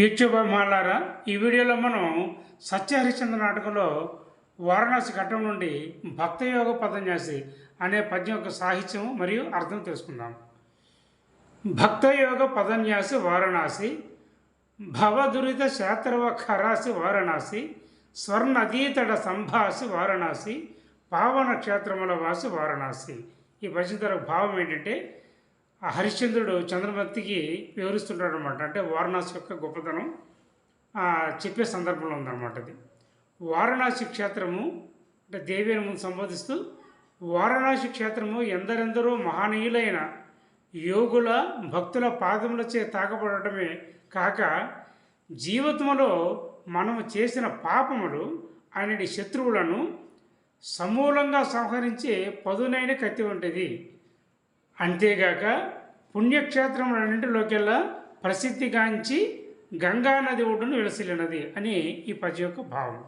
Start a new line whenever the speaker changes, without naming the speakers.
YouTube మాలారా ఈ వీడియోలో మనం సత్యహరిశ్చంద్ర నాటకంలో వారణాసి ఘట్టం నుండి భక్తయోగ పదన్యాసి అనే పద్యం యొక్క సాహిత్యం మరియు అర్థం తెలుసుకుందాం. భక్తయోగ పదన్యాసి వారణాసి భవదురిత శాత్రవ ఖరాసి వారణాసి స్వర్ణదీతడ సంభాసి వారణాసి పావన క్షేత్రముల వాసి వారణాసి. ఈ పద్యం భావం ఏంటంటే ఆ హరిశ్చంద్రుడు చంద్రమతికి వివరిస్తుంటాడు అనమాట అంటే వారణాసి యొక్క గొప్పతనం చెప్పే సందర్భంలో ఉందన్నమాట అది. వారణాసి క్షేత్రము అంటే దేవి అని ముందు సంబోధిస్తూ వారణాసి క్షేత్రము ఎందరెందరో మహనీయులైన యోగుల భక్తుల పాదములచే తాకబడటమే కాక జీవితంలో మనము చేసిన పాపములు అనే శత్రువులను సమూలంగా సంహరించే పదునైన కత్తి వంటిది. అంతేగాక పుణ్యక్షేత్రములన్నింటిలోకెల్లా ప్రసిద్ధిగాంచి గంగా నది ఒడ్డును విలసిలినది అని ఈ పద్య యొక్క భావం.